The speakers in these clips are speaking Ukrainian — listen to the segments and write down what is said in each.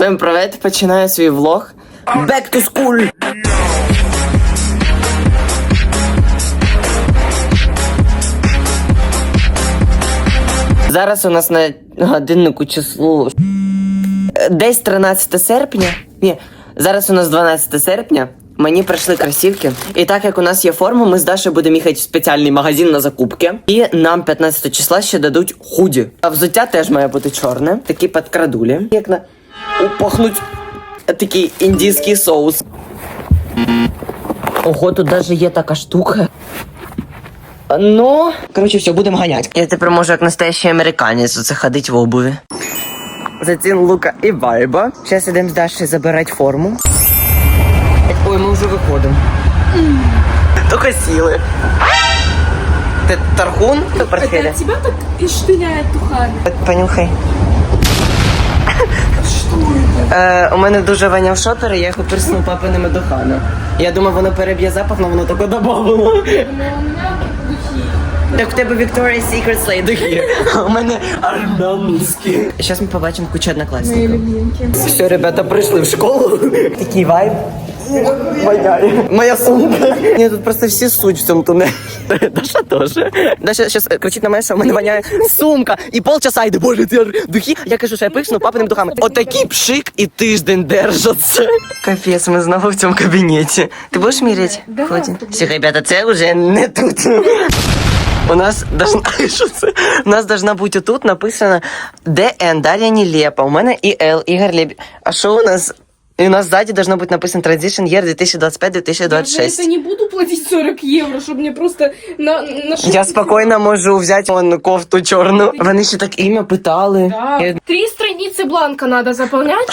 Всім привіт, починаю свій влог. Back to school! Зараз у нас на годиннику число десь 13 серпня. Ні, зараз у нас 12 серпня. Мені прийшли кросівки. І так як у нас є форма, ми з Дашою будемо їхати в спеціальний магазин на закупки. І нам 15 числа ще дадуть худі. А взуття теж має бути чорне. Такі підкрадулі. Як на пахнуть такий індійський соус. Ого, тут навіть є така штука. Ну, коротше, все, будемо ганяти. Я тепер можу як настоящий американець оце ходить в обуві. Зацін Лука і Вайба. Зараз ідемо з Дашею забирати форму. Ой, ми вже виходимо. Тільки сіли. Ти тархун Это от тебя так и штыляет тухами. Понюхай. Е, у мене дуже воняв шопер, і я його перснув папиними духами. Я думаю, воно переб'є запах, але воно таке добавило. Так в тебе Victoria's Secret Slay духи. А у мене армянські. Зараз ми побачимо кучу однокласників. Все, ребята, прийшли в школу. Такий вайб. Воняє. Моя сумка. Ні, тут просто всі суть в цьому тунелі. Даша теж. Даша зараз кричить на мене, що в мене воняє сумка. І полчаса йде, боже, ти духи. Я кажу, що я пишну папиними духами. Отакий пшик і тиждень держаться. Капець, ми знову в цьому кабінеті. Ти будеш міряти? Да. Все, ребята, це вже не тут. У нас должна, що це? У нас должна бути тут написано ДН, Дар'я Нелепа. У мене і Л, Ігор Леб. А що у нас? І у нас ззаді должно бути написано Transition Year Я за 2025-2026. это не буду платить 40 евро, чтобы мне просто на, на шутку- Я спокійно можу взяти вон кофту чорну. Вони ще так ім'я питали. Да. Я- Три страницы бланка надо заполнять,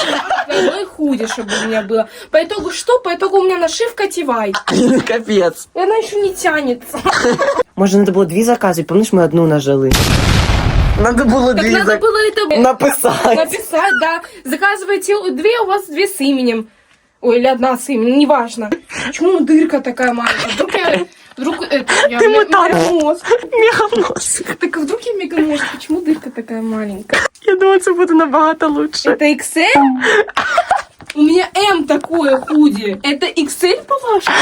и двойной худи, чтобы у меня было. По итогу что? По итогу у меня нашивка Тивай. Капець. И она еще не тянется. Може, треба було дві закази, пам'ятаєш, ми одну нажили. Надо було Так дві надо зак... было это написати. написать, да. Заказывайте две, у вас две с именем. Ой, или одна с именем, неважно. Почему дырка такая маленькая? Вдруг я... Вдруг это... Я Ты ме- мотарь. мегамозг. Меганос. Так вдруг я мегамозг? Почему дырка такая маленькая? Я думаю, це буде набагато лучше. Это XL? У меня М такое худи. Это XL, по-вашему?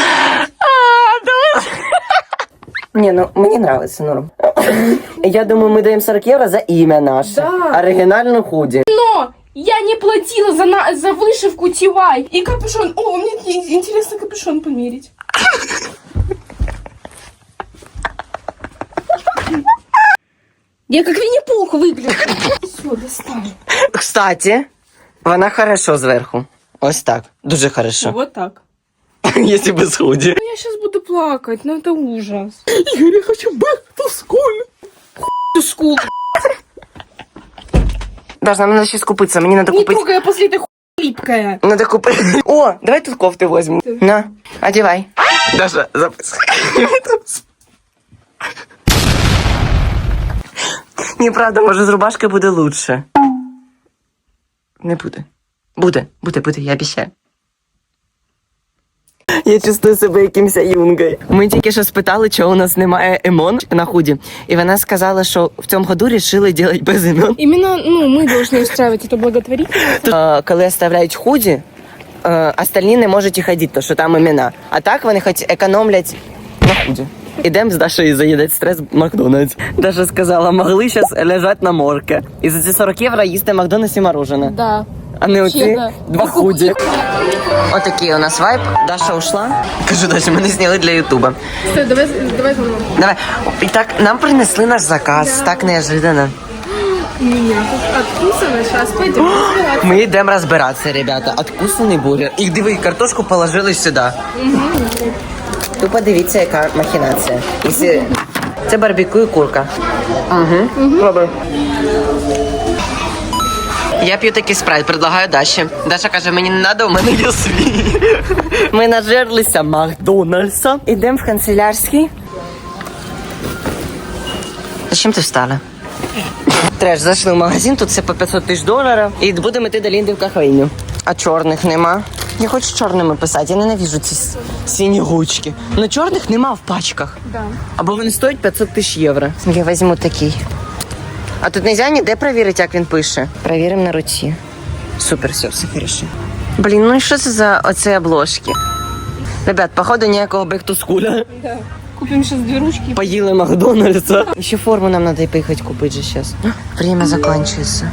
Ні, ну мені нравиться норм. Я думаю, ми даємо 40 євро за ім'я наше. Да. Оригінальну худі. Но я не платила за, на... за вышивку Тивай. И капюшон. О, мне ин- интересно капюшон померить. Я как Винни-Пух выгляжу. Все, достань. Кстати, вона хорошо зверху. Ось так. Дуже хорошо. Вот так. Якщо без худі. Ну, я сейчас буду плакать, ну это ужас. Ігор, я хочу бек скуль. Ты скул. Даже нам треба щось купитися. Мені треба Не купити. трогай, я после этой хуй липкая. Надо купити. О, давай тут кофти візьмемо. На, одівай. Даша, записуй. Неправда, може з рубашкою буде лучше. Не буде. Буде, буде, буде, я обіцяю. Я чувствую себе якимся юнгою. Ми тільки що спитали, чого у нас немає емон на худі. І вона сказала, що в цьому году рішили робити без імен. Именно, ну, мы должны устраивать эту благотворительность. Е, коли оставляють худі, е, остальні не можуть і ходити, тому що там імена. А так вони хоч економлять на худі. Ідемо з Дашою заїдати стрес в Макдональдс. Даша сказала, могли зараз лежати на морке. І за ці 40 євро їсти в Макдональдсі морожене. Да. А не оці два худі. Отакий у нас вайб. Даша ушла. Кажу, Даша, мене зняли для Ютуба. Стой, давай, давай заново. Давай. І так, нам принесли наш заказ, так неожиданно. Меня откусано, сейчас пойдем разбираться. Ми йдемо розбиратися, ребята. Откусаний бургер. І диви, картошку положили сюди. Тупо подивіться, яка махінація. Якщо... Це барбекю і курка. Угу. Пробуй. Я п'ю такий спрайт, предлагаю Даші. Даша каже, мені не треба, у мене є свій. Ми нажерлися Макдональдса. Ідемо в канцелярський. Зачем ти встала? Треш, зайшли в магазин, тут все по 500 тисяч доларів. І будемо йти до Лінди в кафейню. А чорних нема. Я хочу чорними писати, я ненавижу ці с- сині гучки. Ну чорних нема в пачках. Да. Або вони стоять 500 тисяч євро. Я візьму такий. А тут нельзя ніде перевірити, як він пише. Перевіримо на руці. Супер, все, все хорошо. Блін, ну і що це за оці обложки? Ребят, походу ніякого бек-ту-скуля. Да. Купим сейчас две ручки. Поїли Макдональдса. Ще форму нам надо поїхати купити же сейчас. Время закінчується.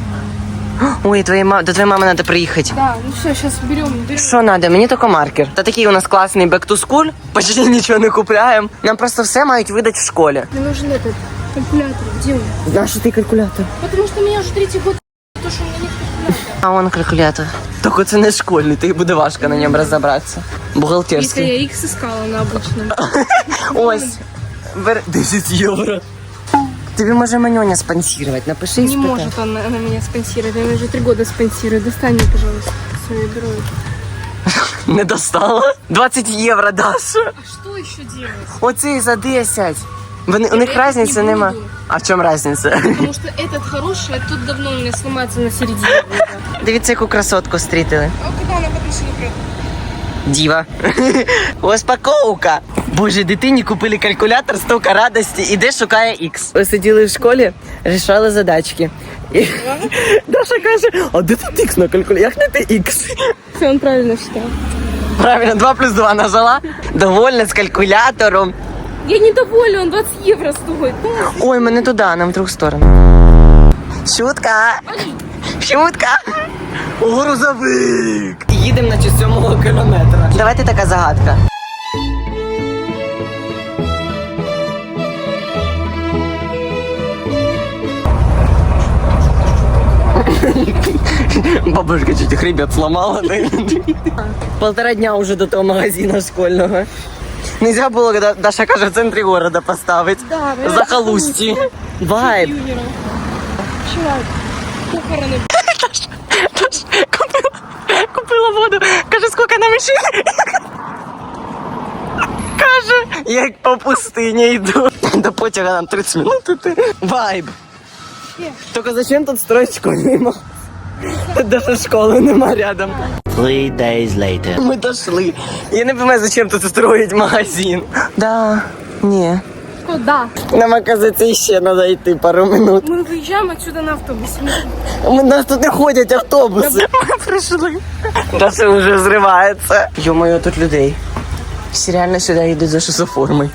Ой, твоей ма... до твоей мамы надо приїхати. Да, ну все, сейчас берем, берем. Що надо? Мені тільки маркер. Та такий у нас класний back to school. Почти нічого не купляємо. Нам просто все мають видати в школі. Мне нужен этот калькулятор. Где он? Знаєш, ти калькулятор. Потому что у меня уже третий год, то, что у меня нет калькулятора. А он калькулятор. Тільки це не школьний, тобі буде важко на ньому розібратися. Если Бухгалтерський. я X искала на обычном. Ось. Бер 10 євро. Тобі може манюня спонсировать. Напиши і Не спитай. может она, она меня спонсировать. Она уже три года спонсирует. Достань мне, пожалуйста. Все, я беру это. Не достала? 20 євро, Даша. А что еще делать? Оцей за 10. Вони, у них Я різниці не нема. буду. А в чому різниця? Потому что этот хороший, а тут давно у меня сломается на середине. года. Дивіться, яку красотку стрітили. А когда она под машину прет? Діва. Розпаковка. Боже, дитині купили калькулятор, стільки радості, іде шукає X. Сиділи в школі, рішали задачки. І Даша каже, а де тут X на калькуляторі? Як не ти X? Все, он правильно считал. Правильно, 2 плюс 2 нажала. Довольна з калькулятором. Я недовольна, он 20 евро стоит. Ну, Ой, ми не туди, нам в другу сторону. Шутка. Шутка. Грузовик. Їдемо на сьомого кілометра. Давайте така загадка. Бабушка чуть хребет сломала. Полтора дня уже до того магазина школьного. Нельзя было, когда Даша каже, в центрі города поставить. Да, вы- Захолустье. Вайб. юниора. Вчера похороны. Купила, купила воду. Каже, скільки на машині? Каже, як по пустині йду. До потяга нам 30 минут іти. Вайб. Є. Тільки зачем тут строить школьний мал? Даже школи нема рядом. Three days later. Ми дошли. Я не розумію, зачем тут строить магазин. Да, ні. Что, да. Нам, оказывается, ще треба йти пару минут. Мы выезжаем отсюда на автобусе. У нас тут не ходять автобуси. Ми прийшли. Даша вже зривається. Йо-моє, тут людей. Всі реально сюди йдуть за шизоформою.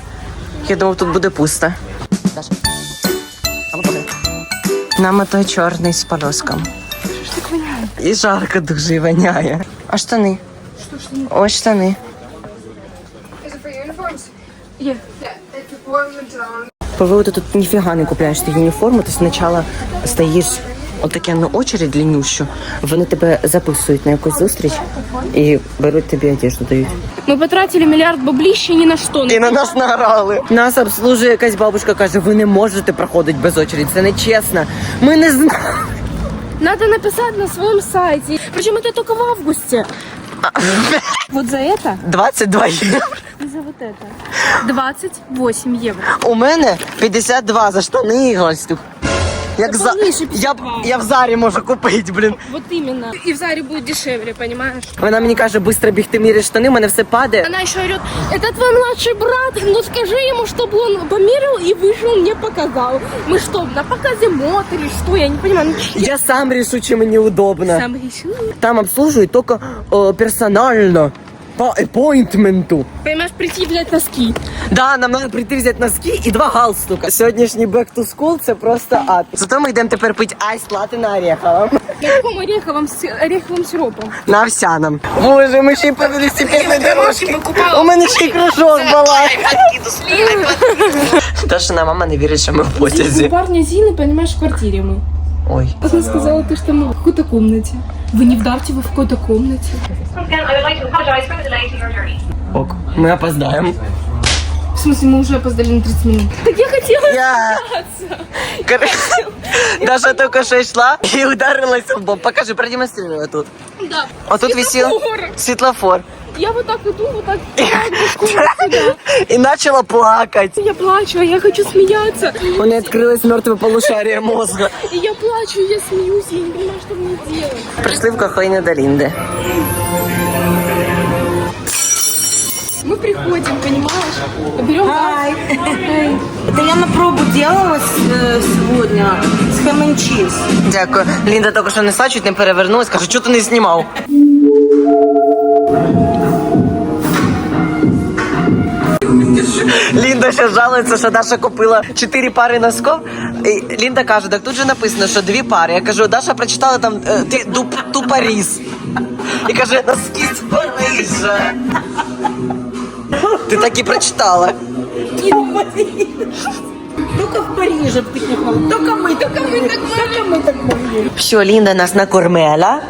Я думав, тут буде пусто. Даша. А ну подай. Нам ото чорний з полоском. І жарко дуже і воняє. А штани? Ось штани. ПВО ти тут ніфіга не купляєш ти уніформу, ти спочатку стоїш на очередь длиннющу, вони тебе записують на якусь зустріч і беруть тобі одежду дають. Мы потратили миллиард баблища ни на что. І на нас награли. Нас обслужує якась бабушка, каже, ви не можете проходити без очереди, це не чесно. Ми не знаємо. Надо написать на своем сайте. Причем это только в августе. Вот за это 22 євро. и за вот это. 28 евро. У мене 52 за штани і галстук. Як за... повніше я, б- 52. я в зарі можу купити, блін. Вот именно. И в Заре будет дешевле, понимаешь? Вона мені каже, швидко бігти міряти штани, у мене все падає. Она еще орет, это твой младший брат, ну скажи ему, чтобы он померил и вышел, мне показал. Мы что, на показе мод или что, я не понимаю. Ну, Я сам рішу, чи мені удобно. Сам решил. Там обслуживают только э, персонально. По апpointменту. Понимаешь, прийти взять носки. Да, нам треба прийти взяти носки і два галстука. Сьогоднішній back to school це просто ад. Зато ми йдемо тепер пити айс лати на ореховому. На каком ореховом, си- ореховым сиропом? На овсяному. Боже, ми ще й по велосипедній дорожці. покупала. У мене ще й кружок балак. Дашина мама не вірить, що ми в У потязі. парня Зины, понимаешь, в квартире мы. Ой. Она сказала, ты что мы в какой-то комнате. Вы не в Дарте, вы в какой-то комнате. Once again, I would like to apologize for the delay to your journey. Ок, ми опоздаємо. В смысле, мы уже опоздали на 30 минут. Так я хотела Я... Короче, Даша только что йшла і ударилась в бок. Покажи, продемонстрируй тут. Да. А тут висел Светофор. светлофор. Я вот так иду, вот так башку вот сюда. И начала плакать. Я плачу, а я хочу смеяться. У нее открылось мертвое полушарие мозга. И я плачу, и я смеюсь, я не понимаю, что мне делать. Пришли в кафейне до Лінди. Мы приходим, понимаешь? Берем Ай. Это я на пробу делала с- э, сегодня с хэм and cheese. Дякую. Лінда тільки що несла, чуть не перевернулась, каже, чого ти не знімав? Лінда ще жалується, що Даша купила 4 пари носков. І Лінда каже, так тут же написано, що дві пари. Я кажу, Даша прочитала там е, ти туп, тупоріз. І каже, носки з Парижа. Ти так і прочитала. Только в Париже в таких вот. Только мы, только мы так Только мы так могли. Все, Лінда нас накормила.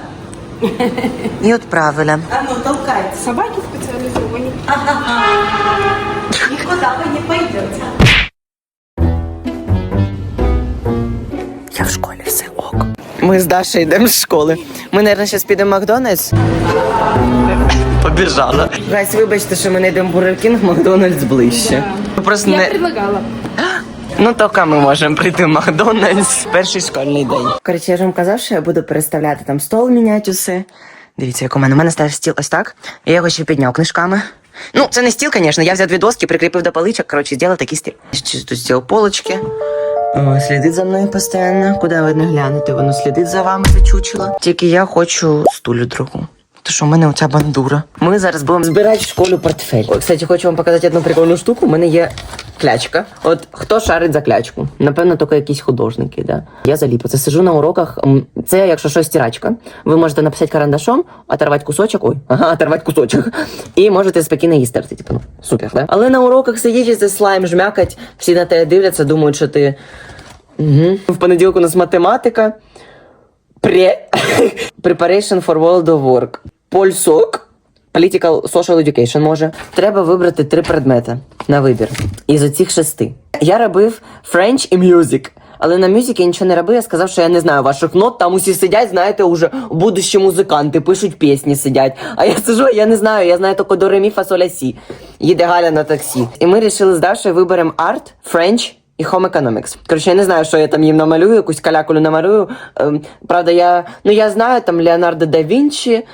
І відправила. А ну, толкайте. собаки специализованные. Никуда вы не пойдете. Я в школі все ок. Ми з Дашею йдемо з школи. Ми, мабуть, зараз підемо в Макдональдс. Побіжала. Гайс, вибачте, що ми не йдемо в Бургер Кінг, Макдональдс ближче. Ми Просто Я не... предлагала. Ну, тільки ми можемо прийти в Макдональдс. Перший школьний день. Коротше, я ж вам казав, що я буду переставляти там стол, міняти усе. Дивіться, як у мене. У мене став стіл ось так. Я його ще підняв книжками. Ну, це не стіл, звісно. Я взяв дві доски, прикріпив до поличок. Коротше, зробив такий стіл. Тут стіл полочки. Слідить за мною постійно. Куди ви не глянете, воно слідить за вами, це чучело. Тільки я хочу стулю другу. То що в мене оця бандура. Ми зараз будемо збирати в школу портфель. Кстати, хочу вам показати одну прикольну штуку. У мене є клячка. От хто шарить за клячку? Напевно, тільки якісь художники. Да? Я заліпу. Це сижу на уроках. Це, якщо що, стирачка. Ви можете написати карандашом, оторвати кусочок. Ой, ага, оторвати кусочок. І можете спокійно її стерти. Типу, ну, супер, да? Але на уроках сидіти, це слайм жмякать, всі на тебе дивляться, думають, що ти. Угу. В понеділок у нас математика. Pre... Preparation for World of Work. Польсок. Political Social Education може. Треба вибрати три предмети на вибір. Із оцих шести. Я робив French і Music. Але на Music я нічого не робив, я сказав, що я не знаю ваших нот, там усі сидять, знаєте, уже будущі музиканти, пишуть пісні, сидять. А я сижу, я не знаю, я знаю тільки до ремі фасоля сі. Їде Галя на таксі. І ми вирішили з Дашою виберемо арт, French і Home Economics. Коротше, я не знаю, що я там їм намалюю, якусь калякулю намалюю. Ем, правда, я, ну, я знаю там Леонардо да Вінчі,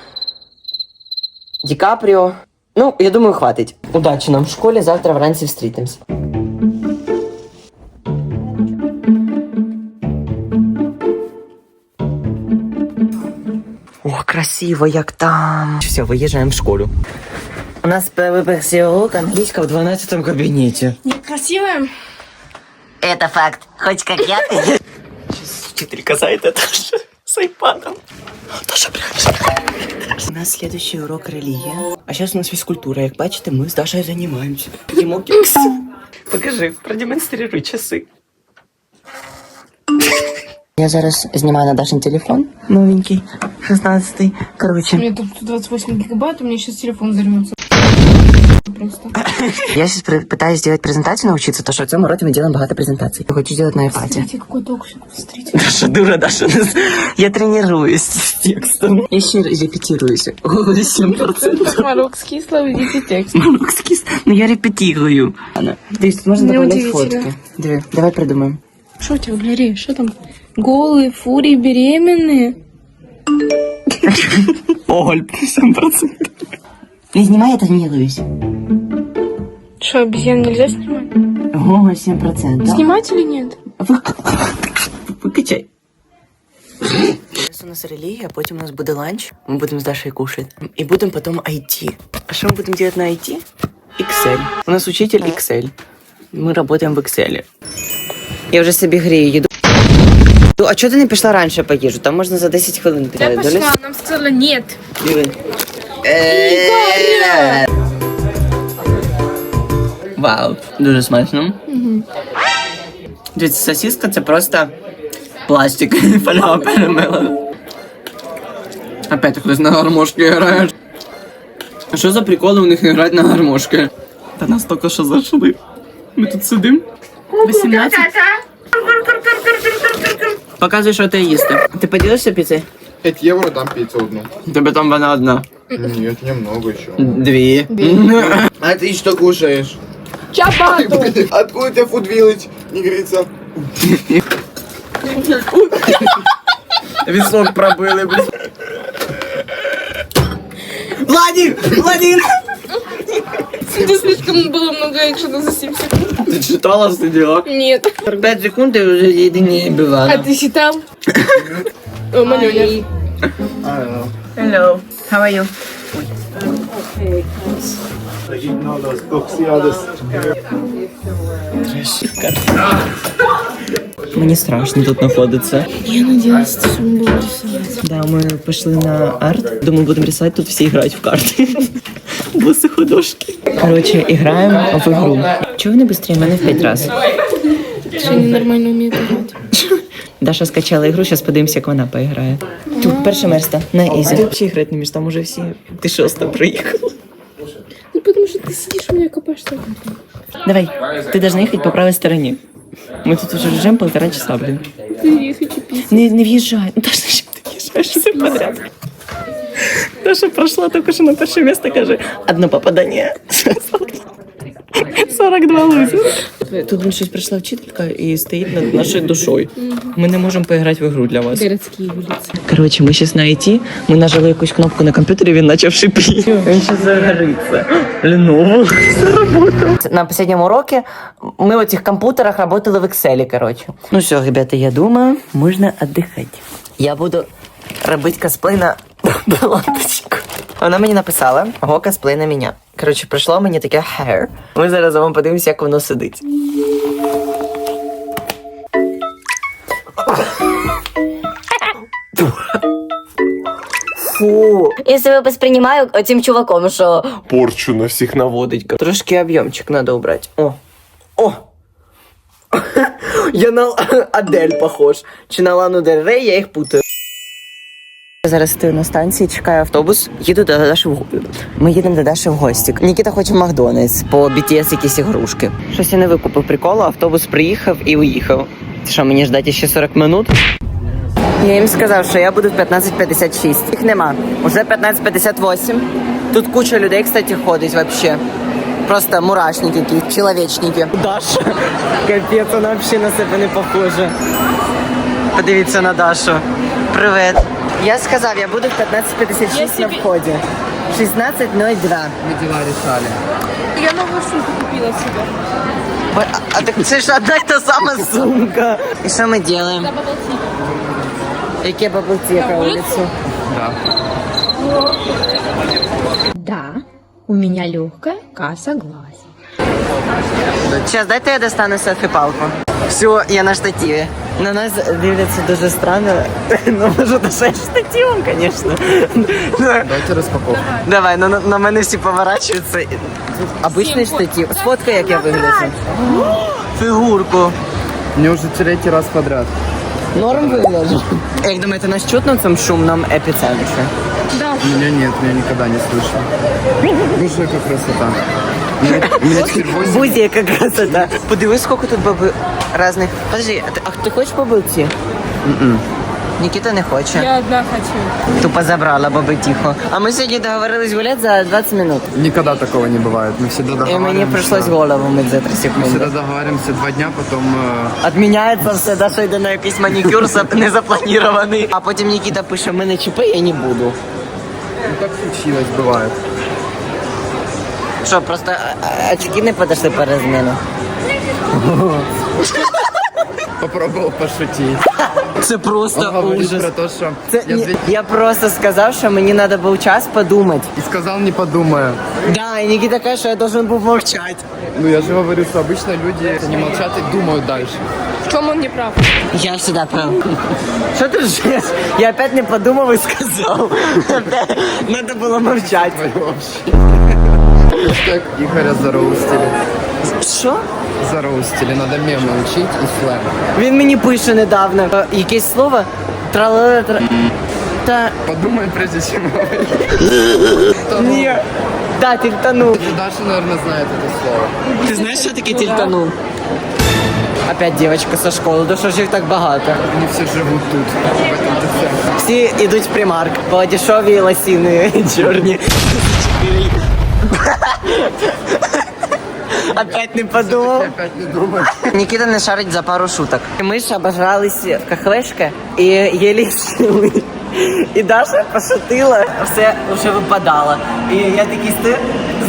Ді Капріо. Ну, я думаю, хватить. Удачі нам в школі, завтра вранці встрітимось. О, красиво, як там. Все, виїжджаємо в школу. У нас вибрався урок англійська в 12 кабінеті. Красивая. Это факт. Хоть как я. Сейчас учителька зайдет Даша с айпадом. Даша, У нас следующий урок релігія. А сейчас у нас фізкультура. Як бачите, ми з Дашою займаємося. Їмо кекс. Покажи, продемонструй часи. Я зараз знімаю на Дашин телефон. Новенький, 16-й. Короче. У меня тут 28 гигабайт, у меня сейчас телефон взорвется. Просто. Я сейчас пытаюсь сделать презентацию, научиться, то что в цьому році ми делаем багато презентаций. Хочу сделать на iPad. Смотрите, какой токсик. Смотрите. Даша, дура, Даша. Я тренируюсь с текстом. Еще репетируюсь. О, 7%. Марокский слово текст. Марокский. Ну я репетирую. Анна, здесь можно добавлять Неудивительно. фотки. Давай, давай придумаем. Что у тебя в галерее? Что там? Голые, фурии, беременные. Оголь, 7%. Не снимай, я тренируюсь. Что, обезьян нельзя снимать? Ого, 7%. Снимать или нет? Викачай. Зараз у нас релігія, потім у нас буде ланч. Ми будемо з Дашою кушати. І будемо потім IT. А що ми будемо робити на IT? Excel. У нас учитель Excel. Ми працюємо в Excel. Я вже собі грію, їду. Ну, А чого ти не пішла раніше по їжу? Там можна за 10 хвилин Я підняти. пошла, нам сказала нет. Диви. Вау, дуже смачно. Дивіться, сосиска це просто пластик. Полява перемила. Опять хтось на гармошки грає. Що за приколи у них грати на гармошки? Та нас тільки що зайшли. Ми тут сидимо. 18. Показуй, що ти їсти. Ти поділишся піцею? 5 евро дам пиццу одну. Тебе там вона одна. Нет, немного еще. Дві. А ты что кушаешь? Чапату. Откуда у тебя фуд вилледж? Не говорится. Висок пробили, блядь. Владик! Владик! Это слишком было много экшена за 7 секунд. Ти читала все діла? Нет. 5 секунд і вже єдині А бивала. ты считал? О, Манюня. Hello, How are you? Мені страшно тут знаходитися. Я надеялась, что мы будем рисовать. Да, ми пішли на арт. Думаю, будемо рисувати, тут всі грають в карти. Буси художки. Коротше, граємо в ігру. Чого вони швидше мене в 5 разів? Что они нормально умеют играть. Даша скачала ігру, зараз подивимося, як вона поіграє. Тут перше место на ізі. Взагалі грати не між, там уже всі. Ти шоста приїхала. Ну потому что ты сидишь у меня копаешься. Давай, ти должна їхати по правій стороні. Ми тут уже лежимо полтора часа, блін. Ты хочу пить. Не, не в'їжджай. Ну, Даша, що ти в'їжджаєш все подряд? Даша пройшла тільки що на перше місце, каже, одне попадання. 42 лузі. Тут щось прийшла вчителька і стоїть над нашою душою. Ми не можемо поіграти в ігру для вас. Городские улицы. Коротше, ми зараз на IT, ми нажали якусь кнопку на комп'ютері, він почав шипіти. Він ще загориться. Lenovo заработав. На останньому уроці ми в цих комп'ютерах працювали в Excel, коротше. Ну все, ребята, я думаю, можна віддихати. Я буду робити косплей на балаточку. Вона мені написала, го косплей на мене. Коротше, прийшло мені таке hair. Ми зараз вам подивимося, як воно сидить. Фу. Я себе воспринимаю этим чуваком, що порчу на всіх наводить. Трошки об'ємчик треба убрати. О. О! Я на Адель похож. Чи на Лану Дель Рей, я їх путаю. Зараз стою на станції, чекаю автобус, їду до Даші в Ми їдемо до Даші в гості. Нікіта хоче Макдональдс по BTS якісь ігрушки. Щось я не викупив приколу, автобус приїхав і уїхав. Що, мені ждати ще 40 минут? Я їм сказав, що я буду в 15.56. Їх нема. Уже 15.58. Тут куча людей, кстати, ходить вообще. Просто мурашники якісь, чоловічники. Даша. Капець, вона взагалі на себе не похожа. Подивіться на Дашу. Привет. Я сказав, я буду в 15.56 на вході. 16.02. Я новую сумку купила себе. А, а так це ж одна й та сама сумка. І що ми робимо? Яке баблці, яка вулицю? Да, у меня легкая касса глаз. Сейчас дайте я достану селфі-палку. Все, я на штативі. На нас дивляться дуже странно. Ну, може, дошай штативом, звісно. Дайте распаковку. Давай, ну на, на мене всі поворачуються. Обичний штатив. Сфоткай, як я вигляджу. Фігурку. Мне уже третий раз подряд. Норм вигляджу. Як думаєте, нас чутно в цьому шумному епіцентрі? Меня нет, меня никогда не слышно. Боже, какая красота. У меня, у меня теперь восемь. Бузі, яка красота. Подивись, скільки тут баби різних. Подожди, а ти, а ти хочеш бабилці? Нікіта не хоче. Я одна хочу. Тупо забрала баби тихо. А ми сьогодні договорились гуляти за 20 минут. Никогда такого не бывает. Мы всегда І договариваемся. мені прийшлось голову мити за 3 Мы всегда секунди. договариваемся два дня, потом... э, Отміняється все, Даша йде на якийсь манікюр зап- незапланований. А потім Нікіта пише, мене ЧП, я не буду. ну, так случилось, бывает. Що, просто очки не подошли по розміну? Попробовал пошутить. Це просто Он ужас. про то, что... Це, Я, ні, я просто сказав, що мені треба був час подумати. И сказал, не подумая. Да, і Нікіта каже, що я должен був мовчати. Ну, я же говорю, что обычно люди не молчат и думают дальше. В чем он не прав? Я всегда прав. Що ти ржеш? Я опять не подумав і сказав. Надо було мовчати. Твою вообще. Хэштег Игоря зароустили. Що? Зароустили. Надо мемы учить и сленг. Він мені пише недавно. е, Якесь слово. Тралала тра... Та... Подумай, прежде чем говорить. Ні. Да, тільтанув. Даша, наверное, знает это слово. Ти знаєш, що таке тільтанув? Опять девочка со школи, до що ж їх так багато. Они все живут тут. в этом ТЦ. Всі йдуть в примарк по дешеві лосіни чорні. Опять не подумав. Опять не думай. Никита не шарить за пару шуток. Ми ж обожрались в кахлешке и ели сіли. И Даша пошутила, все уже випадало. І я такий стою,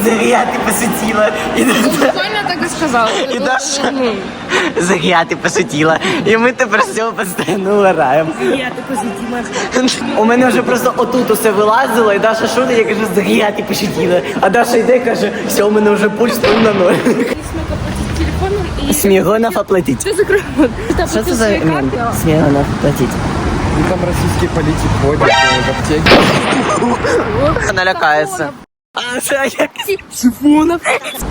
Заря, ти пошутила. І Буквально так і сказала. І Даша. Заря, ти пошутила. І ми тепер з цього постійно граємо. Я ти позитивна. У мене вже просто отут усе вилазило, і Даша шутить, я кажу, Заря, ти пошутила. А Даша йде і каже, все, у мене вже пульс став на ноль. Смігонов оплатить. Ти закрив. Що це за мем? Смігонов оплатить. Ну там российский политик ходит э, в аптеке. Вона лякається. А це як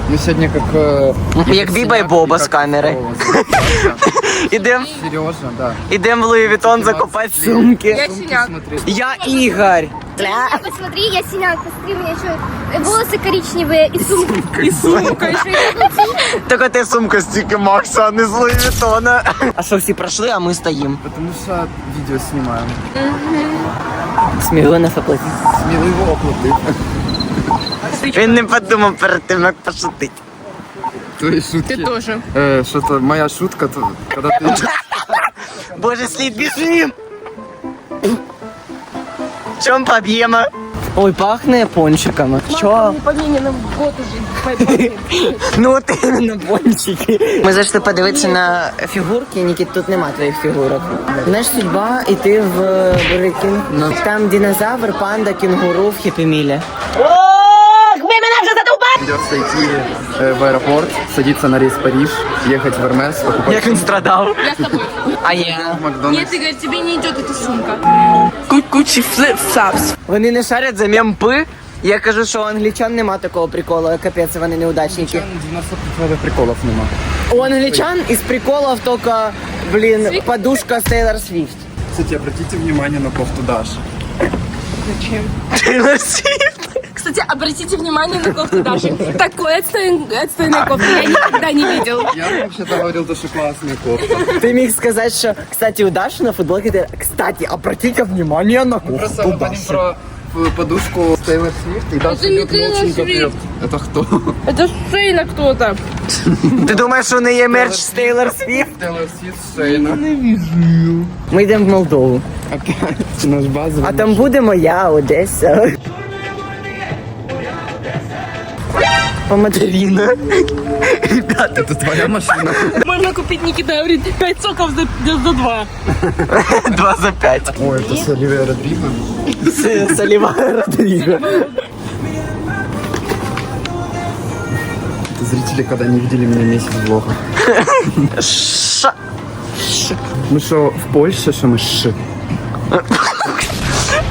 Ну сегодня как... э, Як Біба і Боба з камери. Ідем, Сережа, да. ідем в Луї Вітон закупати сумки. Я синяк. Смотри. Я Ігор. Посмотри, я синяк, посмотри, у меня что, волосы коричневые и сумка. І сумка. і ще й- Так ти сумка стільки Макса, а не з Луї Вітона. А що всі пройшли, а ми стоїмо. Потому что видео снимаем. Смігонов оплатить. Смело его оплатить. Він не подумав перед тим, як пошутити. Твои шутки. Ти теж. Э, Что-то моя шутка, то, когда ты... Боже, слід біжим! Чем поб'ємо? Ой, пахне пончиками. Що? Не поміненим год уже. Ну от іменно пончики. Ми зайшли подивитися на фігурки, Нікіт, тут нема твоїх фігурок. Знаєш, судьба іти в Burger King. Там динозавр, панда, кінгуру в хіпімілі. Придется идти э, в аэропорт, садиться на рейс Париж, ехать в Эрмес, покупать Як він страдав. Я з тобою. А я. Макдональдс. Нет, Игорь, тебе не идет эта сумка. Кучі фліп-флапс. Вони не шарять за мемпи. Я кажу, що у англічан нема такого приколу, капець, вони неудачники. 90% приколов нема. У англічан із приколів тільки, блін, подушка з Тейлор Свіфт. Кстати, обратите внимание на кофту Даши. Тейлор Свіфт? Кстати, обратите внимание на кофту Даши. Такой отстойной, отстойной кофты я никогда не видел. Я вообще-то говорил, то, что классная кофта. Ти міг сказати, що, кстати, у Даши на футболці, ти- кстати, обратите внимание на Просто кофту мы говорим Даши. про э, подушку Тейлор Свифт, и Даша Это не идет Тейлор молченько Свифт. пьет. Это кто? Это Шейна кто-то. Ти думаєш, що не є мерч з Тейлор Свіфт? Тейлор Свифт Шейна. Ми йдемо в Молдову. Опять наш базовый. А там буде моя Одеса. Помадаріна. Ребята, Это твоя машина? Можно купить Никита говорит 5 соков за, за 2. два за пять. Ой, это с Оливия Родриго. С Соліва Родріго. Это зрители, когда не видели меня месяц влога. Ша. Мы что, в Польше, что мы ш?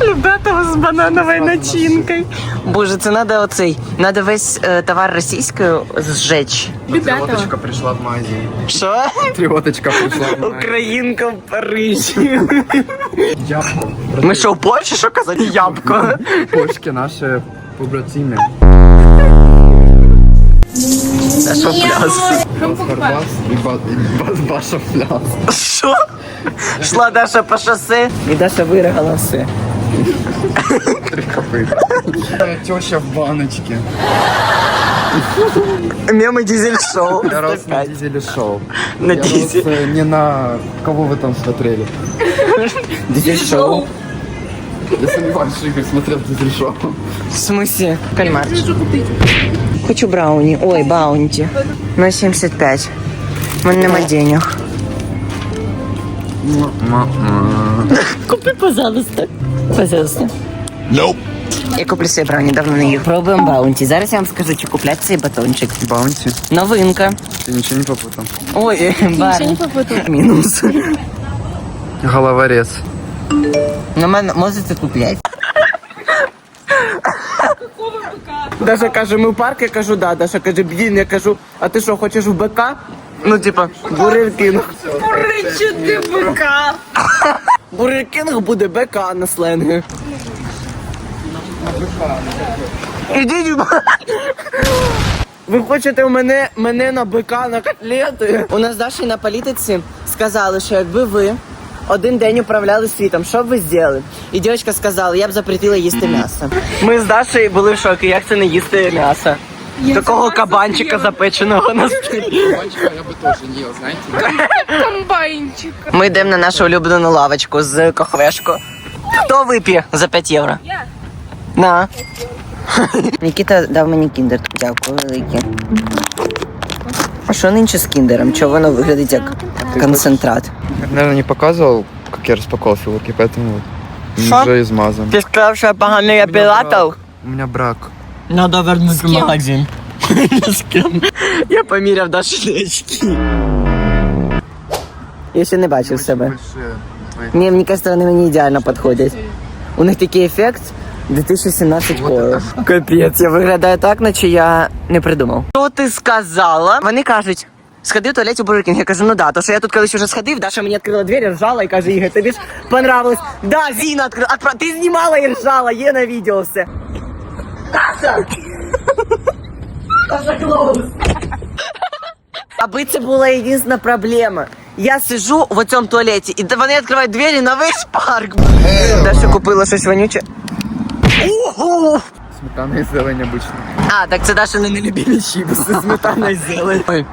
Ребята з банановою начинкою. Боже, це надо оцей. Надо весь е, товар російською зжечь. Патриоточка пришла в магазин. Що? Патриоточка пришла в магазин. Українка в Парижі. Ябко. Ми що, в Польщі, що казати ябко? Польшки наши побратимы. Це що пляс? Ба- ба- Баша Пляс. Що? Шла Даша по шосе, і Даша виригала все. Три копыта. Теща в баночке. Меми дизель-шоу. Я рос на дизеле шоу. На Я дизель. э, не на... Кого вы там смотрели? Дизель-шоу. Я сомневаюсь, что Игорь смотрел дизель шоу. В смысле? Кальмар. Хочу брауні. Ой, баунті. На 75. У мене нема денег. Купи, пожалуйста. Пожалуйста. Nope. Я куплю собі брауні, давно не їв. Пробуємо баунті. Зараз я вам скажу, чи купляти цей батончик. Баунти. Новинка. Ты ничего не попутал? Ой, бар. Нічого не попутав. Мінус. Головорез. На мене можете купляти. Даша каже, ми в парк, я кажу, да. Даша каже, блін, я кажу, а ти що, хочеш в БК? Ну, типа, Бургер Кінг. Рычи ты быка. Бургер Кінг буде БК на сленги. Ідіть в БК. Ви хочете у мене, мене на БК на котлети? У нас з Дашею на політиці сказали, що якби ви один день управляли світом, що б ви зробили? І дівчинка сказала, я б запретила їсти м'ясо. Ми з Дашею були в шокі, як це не їсти м'ясо? Такого кабанчика запеченого на столі. Мальчика я бы тоже не ел, знаете? Комбайнчик. Ми йдемо на нашу улюблену лавочку з кохвешку. Хто вип'є за 5 євро? Я. На. Нікіта дав мені кіндер. Дякую велике. А що нинче з кіндером? Чого воно виглядить як концентрат? Наверное, не показывал, как я распаковал фигурки, поэтому Шо? уже измазан. Ти сказав, що я поганий У меня брак. У меня брак. Надо вернути в магазин. З ким? Я поміряв Даші очки. Я ще не бачив себе. Ні, мені кажется, вони мені ідеально підходять. У них такий ефект 2017 колор. Капець, я виглядаю так, наче я не придумав. Що ти сказала? Вони кажуть. Сходи в туалеті у Burger Я кажу, ну да, то що я тут колись уже сходив, Даша мені відкрила двері, ржала і каже, Ігор, тобі ж понравилось. Да, Зіна відкрила, ти знімала і ржала, є на відео все. Аби це була єдина проблема. Я сижу в цьому туалеті, і вони відкривають двері на весь парк. Даша купила щось вонюче. Ого! Сметана и зелень обычно. А, так це Даша не любимі чіпси, сметана і зелень. Ой.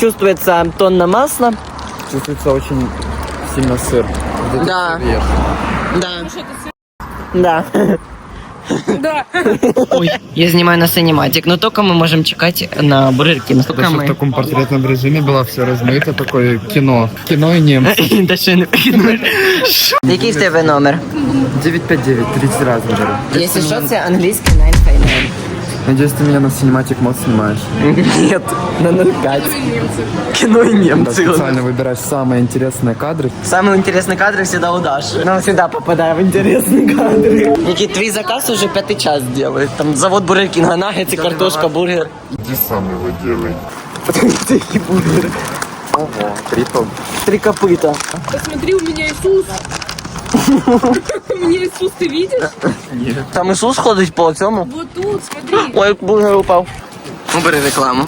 Чувствуется тонна масла. Чувствуется очень сильно сыр. Вот это Да. сыр ешь. Да. Да. Ой, я знімаю на синематик, но только мы можем чекать на Бургер Кинг. Только Даша в мы. таком портретном режиме было все размыто, такое кино. Кино и немцы. Даша не Який в тебе номер? 959, 30 раз говорю. Якщо що, це англійський 959. Надеюсь, ты меня на Cinematic Mod снимаешь. Нет, на 0,5. Кино и Да, немцы. специально выбираешь самые интересные кадры. Самые интересные кадры всегда у Даши. Нам всегда попадаем в интересные кадры. Никит, твой заказ уже пятый час делает. Там завод Бургер Кинга, наггетсы, картошка, бургер. Иди сам его делай. Такие бургеры. Ого, трипл. Три копыта. Посмотри, у меня Иисус. У меня Иисус, ты видишь? Там Ісус ходить по цьому. Вот тут, смотри. Ой, бургер упав. Убери рекламу.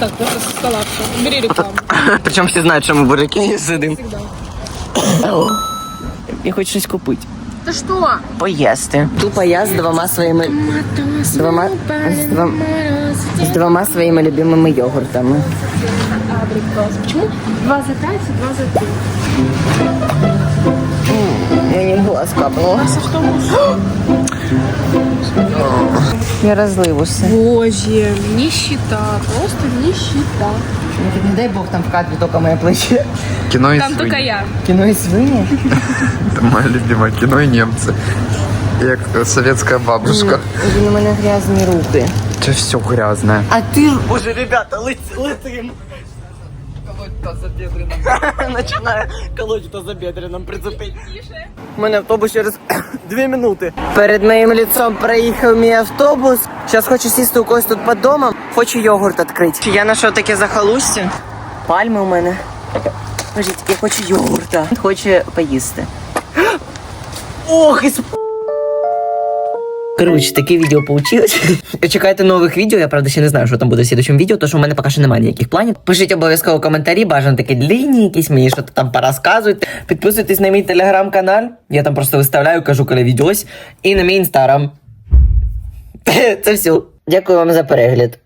Так, просто со стола все. Убери рекламу. Причому всі знають, що ми Кингі сидимо. Я хочу щось купити. Да что? Поїсти. Тупо я з двома своїми... З двома... З двома... З двома своїми любимими йогуртами. Почему? Два за пять и два за три. Мені в глаз капнуло. А что Я розливуся. Боже, нищета, просто нищета. Не дай Бог там в кадрі тільки моє плече. Кино и Там только свиньи. я. Кіно і свині. Это моя любимая. Кино и немцы. Я как советская бабушка. У мене грязні руки. Это все грязное. А ти... Боже, ребята, лет- летим. Тазобедренным. Начинаю колоть тазобедренным, прицепить. У мене автобус через дві минути. Перед моїм лицом проїхав мій автобус. Зараз хочу сісти у когось тут під домом. Хочу йогурт відкрити. Я знайшов таке захолустя. Пальми у мене. Я хочу йогурта. Хоче поїсти. Ох, і Коротше, таке відео получилось. Чекайте нових відео. Я правда ще не знаю, що там буде в слідчому відео, тому що в мене поки що немає ніяких планів. Пишіть обов'язково коментарі, бажано такі длинні, якісь мені що там порозказуйте. Підписуйтесь на мій телеграм-канал. Я там просто виставляю, кажу, коли відеось. І на мій інстаграм. Це все. Дякую вам за перегляд.